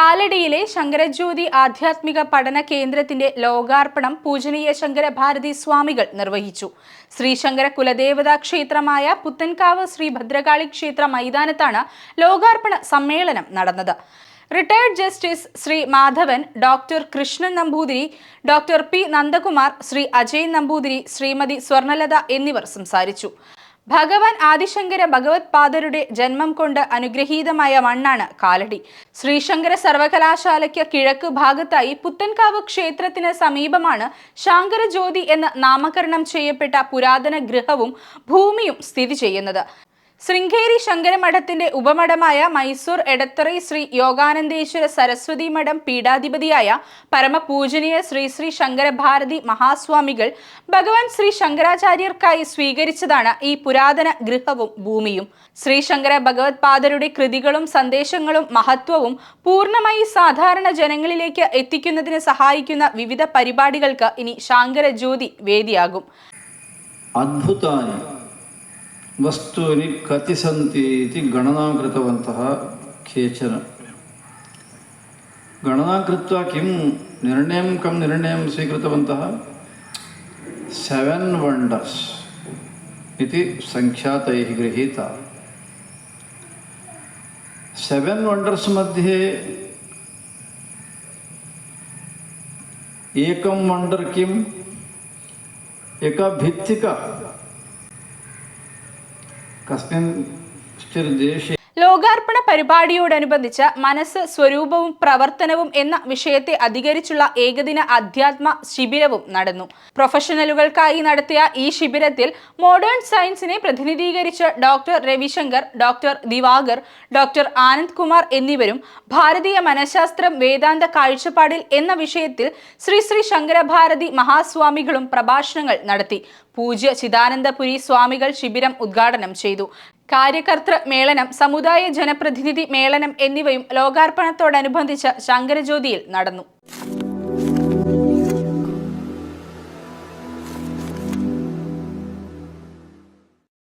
കാലടിയിലെ ശങ്കരജ്യോതി ആധ്യാത്മിക പഠന കേന്ദ്രത്തിന്റെ ലോകാർപ്പണം പൂജനീയ ശങ്കര ഭാരതി സ്വാമികൾ നിർവഹിച്ചു. ശ്രീശങ്കര കുലദേവതാ ക്ഷേത്രമായ പുത്തൻകാവ് ശ്രീ ഭദ്രകാളി ക്ഷേത്ര മൈതാനത്താണ് ലോകാർപ്പണ സമ്മേളനം നടന്നത്. Retired justice Shri Madhavan doctor Krishnan Namboothiri doctor P Nandakumar Shri Ajay Namboothiri Shrimati Swarnalatha എന്നിവർ സംസാരിച്ചു. ഭഗവാൻ ആദിശങ്കര ഭഗവത് പാദരുടെ ജന്മം കൊണ്ട് അനുഗ്രഹീതമായ മണ്ണാണ് കാലടി. ശ്രീശങ്കര സർവകലാശാലയ്ക്ക് കിഴക്ക് ഭാഗത്തായി പുത്തൻകാവ് ക്ഷേത്രത്തിന് സമീപമാണ് ശാങ്കര ജ്യോതി എന്ന് നാമകരണം ചെയ്യപ്പെട്ട പുരാതന ഗൃഹവും ഭൂമിയും സ്ഥിതി ചെയ്യുന്നത്. ശൃംഗേരി ശങ്കരമഠത്തിന്റെ ഉപമഠമായ മൈസൂർ എടത്തറൈ ശ്രീ യോഗാനന്ദേശ്വര സരസ്വതി മഠം പീഠാധിപതിയായ പരമപൂജനീയ ശ്രീ ശ്രീ ശങ്കരഭാരതി മഹാസ്വാമികൾ ഭഗവാൻ ശ്രീ ശങ്കരാചാര്യർക്കായി സ്വീകരിച്ചതാണ് ഈ പുരാതന ഗൃഹവും ഭൂമിയും. ശ്രീശങ്കര ഭഗവത്പാദരുടെ ഭഗവത് പാദരുടെ കൃതികളും സന്ദേശങ്ങളും മഹത്വവും പൂർണമായി സാധാരണ ജനങ്ങളിലേക്ക് എത്തിക്കുന്നതിന് സഹായിക്കുന്ന വിവിധ പരിപാടികൾക്ക് ഇനി ശാങ്കര ജ്യോതി വേദിയാകും वस्तूनि कति सन्ति इति गणनां कृतवन्तः केचन। गणना कृत्वा किं निर्णयं, कं निर्णयं स्वीकृतवन्तः? सेवेन् वण्डर्स् इति सङ्ख्या तैः गृहीता। सेवेन् वण्डर्स् मध्ये एकं वण्डर् किम्? एका भित्तिका। Kasben tutarım şey ലോകാർപ്പണ പരിപാടിയോടനുബന്ധിച്ച് മനസ്സ് സ്വരൂപവും പ്രവർത്തനവും എന്ന വിഷയത്തെ അധികരിച്ചുള്ള ഏകദിന അധ്യാത്മ ശിബിരവും നടന്നു. പ്രൊഫഷണലുകൾക്കായി നടത്തിയ ഈ ശിബിരത്തിൽ മോഡേൺ സയൻസിനെ പ്രതിനിധീകരിച്ച് doctor Ravishankar doctor Divakar doctor Anand Kumar എന്നിവരും ഭാരതീയ മനഃശാസ്ത്രം വേദാന്ത കാഴ്ചപ്പാടിൽ എന്ന വിഷയത്തിൽ ശ്രീ ശ്രീ ശങ്കരഭാരതി മഹാസ്വാമികളും പ്രഭാഷണങ്ങൾ നടത്തി. പൂജ്യ ചിദാനന്ദപുരി സ്വാമികൾ ശിബിരം ഉദ്ഘാടനം ചെയ്തു. കാര്യകർത്തൃ മേളനം സമുദായ ജനപ്രതിനിധി മേളനം എന്നിവയും ലോകാർപ്പണത്തോടനുബന്ധിച്ച് ശങ്കരജ്യോതിയിൽ നടന്നു.